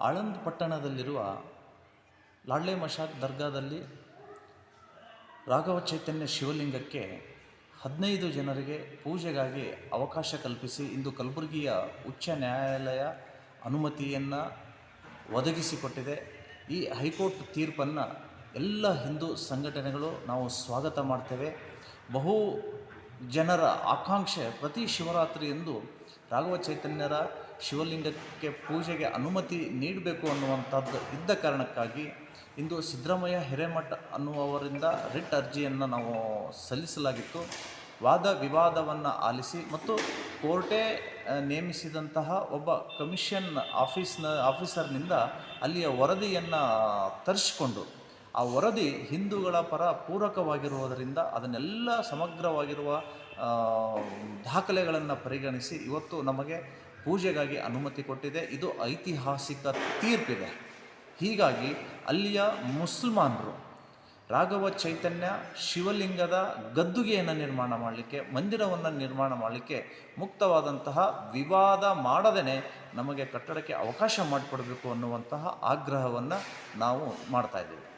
ಆಳಂದ್ ಪಟ್ಟಣದಲ್ಲಿರುವ ಲಾಡ್ಲೆ ಮಶಾಕ್ ದರ್ಗಾದಲ್ಲಿ ರಾಘವ ಚೈತನ್ಯ ಶಿವಲಿಂಗಕ್ಕೆ ಹದಿನೈದು ಜನರಿಗೆ ಪೂಜೆಗಾಗಿ ಅವಕಾಶ ಕಲ್ಪಿಸಿ ಇಂದು ಕಲಬುರಗಿಯ ಉಚ್ಚ ನ್ಯಾಯಾಲಯ ಅನುಮತಿಯನ್ನು ಒದಗಿಸಿಕೊಟ್ಟಿದೆ. ಈ ಹೈಕೋರ್ಟ್ ತೀರ್ಪನ್ನು ಎಲ್ಲ ಹಿಂದೂ ಸಂಘಟನೆಗಳು ನಾವು ಸ್ವಾಗತ ಮಾಡ್ತೇವೆ. ಬಹು ಜನರ ಆಕಾಂಕ್ಷೆ ಪ್ರತಿ ಶಿವರಾತ್ರಿಯಂದು ರಾಘವ ಚೈತನ್ಯರ ಶಿವಲಿಂಗಕ್ಕೆ ಪೂಜೆಗೆ ಅನುಮತಿ ನೀಡಬೇಕು ಅನ್ನುವಂಥದ್ದು ಇದ್ದ ಕಾರಣಕ್ಕಾಗಿ ಇಂದು ಸಿದ್ದರಾಮಯ್ಯ ಹಿರೇಮಠ ಅನ್ನುವವರಿಂದ ರಿಟ್ ಅರ್ಜಿಯನ್ನು ನಾವು ಸಲ್ಲಿಸಲಾಗಿತ್ತು. ವಾದ ವಿವಾದವನ್ನು ಆಲಿಸಿ ಮತ್ತು ಕೋರ್ಟೇ ನೇಮಿಸಿದಂತಹ ಒಬ್ಬ ಕಮಿಷನ್ ಆಫೀಸ್ನ, ಆಫೀಸರ್ನಿಂದ ಅಲ್ಲಿಯ ವರದಿಯನ್ನು ತರಿಸಿಕೊಂಡು ಆ ವರದಿ ಹಿಂದೂಗಳ ಪರ ಪೂರಕವಾಗಿರುವುದರಿಂದ ಅದನ್ನೆಲ್ಲ ಸಮಗ್ರವಾಗಿರುವ ದಾಖಲೆಗಳನ್ನು ಪರಿಗಣಿಸಿ ಇವತ್ತು ನಮಗೆ ಪೂಜೆಗಾಗಿ ಅನುಮತಿ ಕೊಟ್ಟಿದೆ. ಇದು ಐತಿಹಾಸಿಕ ತೀರ್ಪಿದೆ. ಹೀಗಾಗಿ ಅಲ್ಲಿಯ ಮುಸಲ್ಮಾನರು ರಾಘವ ಚೈತನ್ಯ ಶಿವಲಿಂಗದ ಗದ್ದುಗೆಯನ್ನು ನಿರ್ಮಾಣ ಮಾಡಲಿಕ್ಕೆ, ಮಂದಿರವನ್ನು ನಿರ್ಮಾಣ ಮಾಡಲಿಕ್ಕೆ ಮುಕ್ತವಾದಂತಹ ವಿವಾದ ಮಾಡದೇ ನಮಗೆ ಕಟ್ಟಡಕ್ಕೆ ಅವಕಾಶ ಮಾಡಿಕೊಡಬೇಕು ಅನ್ನುವಂತಹ ಆಗ್ರಹವನ್ನು ನಾವು ಮಾಡ್ತಾ ಇದ್ದೀವಿ.